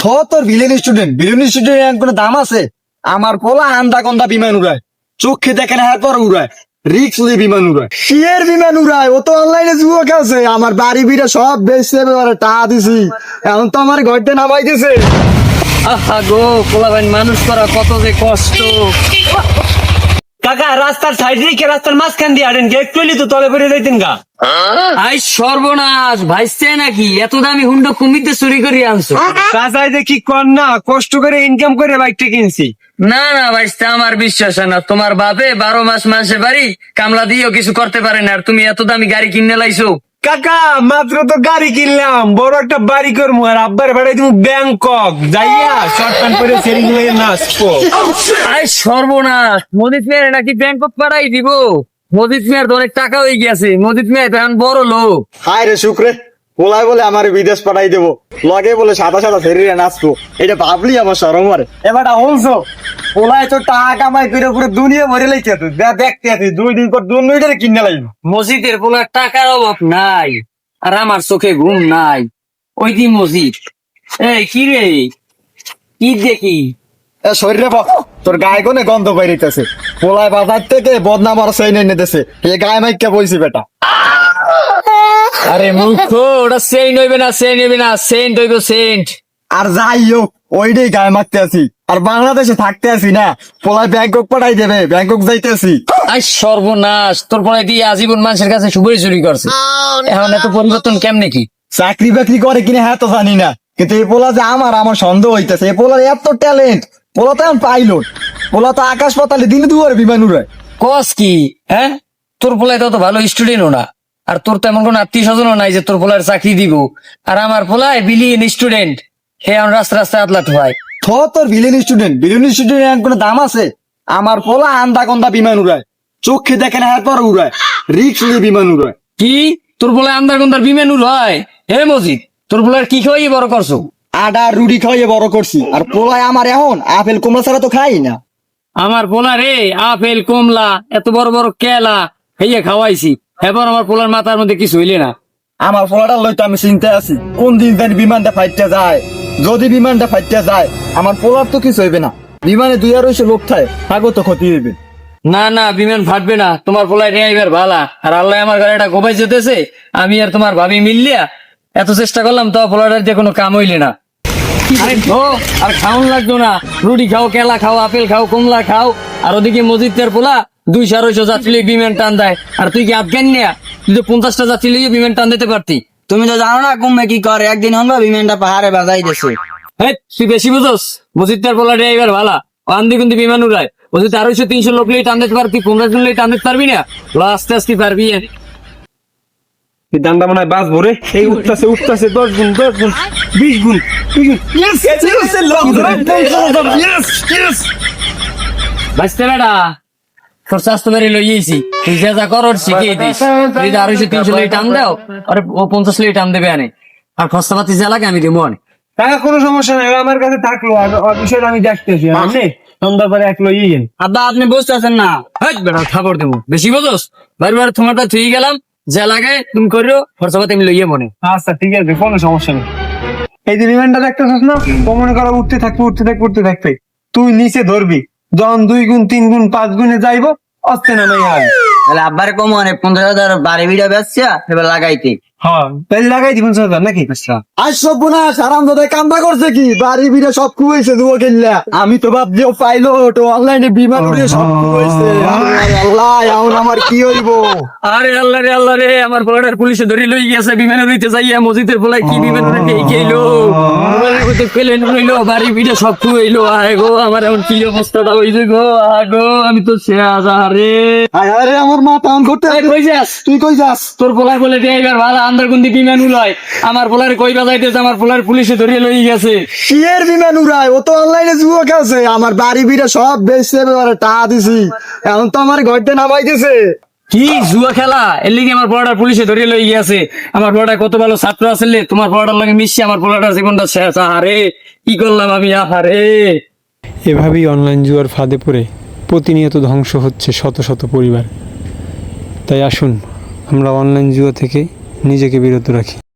থ তোর villain student villain student কোনো দাম আছে? আমার পোলা আন্দা কন্দা বিমান উড়ায়, চোখে দেখে না পর উড়ায় রিক্স নিয়ে বিমান উড়ায়। শিয়ের বিমান উড়ায়? ও তো অনলাইনে যুবক আছে আমার বাড়ি বিড়ে সব বেচছে এবারে টা দিছি। এখন তো আমার ঘরতে নামাই দিছে। আহা গো, পোলাবেন, মানুষ করা কত যে কষ্ট। কাকা রাস্তার সাইড রেখে রাস্তার মাঝখান দিয়ে আড়েন গেট তো তলে পড়ে যাইতেন গা। আই সর্বনাশ ভাইসছে নাকি? এত দামি হুন্ডা কুমিতে চুরি করে আনছো। কাজাই দেখি কর না কষ্ট করে ইনকাম করে বাইকটা কিনছি। না না ভাইসতে আমার বিশ্বাস না। তোমার বাপে বারো মাস মাসে বাড়ি কামলা দিয়েও কিছু করতে পারে না আর তুমি এত দামি গাড়ি কিনে লাইছো। কাকা মাত্র তো গাড়ি কিনলাম। বড় একটা বাড়ি করব আর আব্বার বাড়ি তুমি ব্যাংকক। যাইয়া শর্ট প্যান্ট পরে সেরিং হয়ে নাচবো আরে সর্বনাশ। মোদিত মেয়ের নাকি ব্যাংকক পাড়াই দিব? মোদিত মেয়ের তো অনেক টাকা হয়ে গেছে। মোদিত মেয়ে তো এখন বড় লোক। হায় রে শুক্রে। পোলায় বলে আমার বিদেশ পাঠাই দেবো। লগে বলে সাদা সাদা শরীরে নাচবো। এটা ভাবলি আমার সরম মারে এবারটা হলছো। পোলায় তো টাকা কামাই করে পুরো দুনিয়া ভরে লাইছে তুই। দেখতে আছি দুই দিন পর দুই কিনে লাগবে মসজিদের পোলার টাকার অভাব নাই। আর আমার চোখে ঘুম নাই। ওই দি মসজিদ। এই কি রে? কি দেখি? এ শরীরে তোর গায়ে কোনে গন্ধ বাইরিতেছে পোলায় বাজার থেকে বদনাম আর সেই এনে দিতেছে এ গায়ে মাইকে বলছি বেটা। আরে মূর্খ ওটা সেন্ট হইবে না সেন্ট হইবে না সেন্ট হইব সেন্ট আর যাই হোক ওইটাই গায়ে মারতে আছি। আর বাংলাদেশে থাকতে আছি না পোলায় ব্যাংকক পাঠাই দেবে ব্যাংকক যাইতেছি। আই সর্বনাশ তোর পরে দিয়ে আজীবন মানুষের কাছে সুপারি চুরি করছে। এখন এত পরিবর্তন কেমনে কি? চাকরি বাকরি করে কিনা হ্যাঁ তো জানি না কিন্তু এই পোলা যে আমার আমার সন্দেহ হইতেছে এই পোলার এত ট্যালেন্ট পোলা তো পাইলট পোলা তো আকাশ পাতালে দিনে দুয়ারে বিমান উড়ায়। কস কি হ্যাঁ? তোর পোলায় তো অত ভালো স্টুডেন্টও না। আর তোর তেমন কোন আত্মীয় স্বজনও নাই যে তোর পোলার চাকরি দিব। আর আমার পোলায় বিলিয়ন স্টুডেন্ট হে এখন রাস্তা রাস্তায় আতলাট ভাই থ তোর ভিলেন স্টুডেন্ট ভিলেন স্টুডেন্ট কোনো দাম আছে? আমার পোলা আন্দা কন্দা বিমান উড়ায়। চোখে দেখে না পর উড়ায়। রিক্স নিয়ে বিমান উড়ায়। কি? তোর পোলায় আন্দার গন্দার বিমেনুর হয় হে মজিদ তোর পোলার কি খাওয়াই বড় করছ? আডা রুটি খাইয়ে বড় করছি। আর পোলায় আমার এখন আপেল কমলা ছাড়া তো খাই না। আমার পোলা রে আপেল কমলা এত বড় বড় কেলা হেয়ে খাওয়াইছি। এবার আমার পোলার মাথার মধ্যে কিছু হইলে না। আমার পোলাটা লইতো আমি চিন্তা আছি। কোন দিন জানি বিমানটা ফাইটতে যায়। যদি বিমানটা ফাইটতে যায় আমার পোলার তো কিছু হইবে না। বিমানে দুই আর হইছে লোক থাকে তাগো তো ক্ষতি হইবে। না না বিমান ফাটবে না। তোমার পোলায় ড্রাইভার ভালা। আর আল্লাহ আমার গাড়িটা গোবাই যেতেছে আমি আর তোমার ভাবি মিললিয়া এত চেষ্টা করলাম তো পোলাটার দিয়ে কোনো কাম হইলে না। আরে খাওয়ান লাগতো না। রুটি খাও কেলা খাও আপেল খাও কমলা খাও। আর ওদিকে মসজিদের পোলা দুইশো আড়াইশো যাত্রী লইয়া বিমান টান দেয় আর তুই কি আফগান নিয়া তুই তো পঞ্চাশটা যাত্রী লইয়া বিমান টান দিতে পারতি তুমি তো জানো না কুম্ভে কি করে একদিন হন বিমানটা পাহাড়ে বাজাই দিছে হেই, তুই বেশি বুঝোস মসজিদের পোলা ড্রাইভার ভালা আন্দি কুন্দি বিমান উড়ায় মসজিদ আড়াইশো তিনশো লোক লই টান দিতে পারবি পনেরো জন লই টান দিতে পারবি না ল আস্তে আস্তে পারবি এই দামটা মনে হয় বাস ভরে এই উঠতেছে উঠতেছে দশ গুণ দশ গুণ বিশ গুণ বিশ গুণ তুই যা যা কর শিখিয়ে দিস। তুই আড়াইশো তিনশো টান দাও আরে ও পঞ্চাশ টান দেবে আনে। আর খরচা পাতি যা লাগে আমি দেবো টাকা কোনো সমস্যা নাই আমার কাছে থাকল আর বিষয়টা আমি দেখতেছি আপনি সন্ধ্যার পরে এক লইয়ে গেন আব্বা আপনি বুঝতে আছেন না? হাই বেড়া খাবার দেবো। বেশি বোঝোস বারবার তোমারটা থুই গেলাম যা লাগে তুমি করিও খরচা পাতি আমি লইয়ে মনে। আচ্ছা ঠিক আছে কোনো সমস্যা নেই। এই যে বিমানটা দেখতেছিস না? মনে করো উঠতে থাকবে উঠতে থাকবে উঠতে থাকবে। তুই নিচে ধরবি। যখন দুই গুণ, তিন গুণ, পাঁচ গুণে যাইবো, অস্তে নামাই আগে তাহলে আব্বার কম অনেক পঞ্চাশ হাজার বাড়ি ভিড়া বেচছে, এবার লাগাইতে। হ্যাঁ। তাহলে লাগাই দিবেন হাজার নাকি আজ সব না সারাম দাদা কামটা করছে কি? বাড়ি বিড়ে সব আমি তো ভাবছি ও পাইলট ও অনলাইনে বিমান সব আল্লাহ এখন আমার কি হইব? আরে আল্লাহ রে আল্লাহ রে আমার পুলিশে ধরে লই গেছে বিমানে উড়িতে যাইয়া মসজিদের পোলায় কি বিমান গেলো মোবাইলের প্লেন বাড়ি সব আয় গো আমার এমন কি অবস্থাটা হইছে গো? আমি তো শেষ আরে আয় আরে আমার মাথা অন করতে এই কই যাস? তুই কই যাস? তোর পোলায় বলে ড্রাইভার ভালো আন্দারগুন্দি বিমান উড়ায়। আমার পোলারে কই বাজাইতেছে? আমার পোলার পুলিশে ধরে লই গেছে। কিয়ের বিমান উড়ায়? ও তো অনলাইনে যুবক আছে আমার বাড়ি বিড়ে সব বেচছে এবারে টাকা দিছি। এখন তো আমার ঘরতে নামাই দিছে কি জুয়া খেলা? এর লিগে আমার পোলাটার পুলিশে ধরে লই গেছে। আমার পোলাটা কত ভালো ছাত্র আসলে তোমার পোলাটার লাগে মিশছে আমার পোলাটার জীবনটা শেষ। আহারে কি করলাম আমি? আহারে। এভাবেই অনলাইন জুয়ার ফাঁদে পড়ে প্রতিনিয়ত ধ্বংস হচ্ছে শত শত পরিবার। তাই আসুন আমরা অনলাইন জুয়া থেকে নিজেকে বিরত রাখি।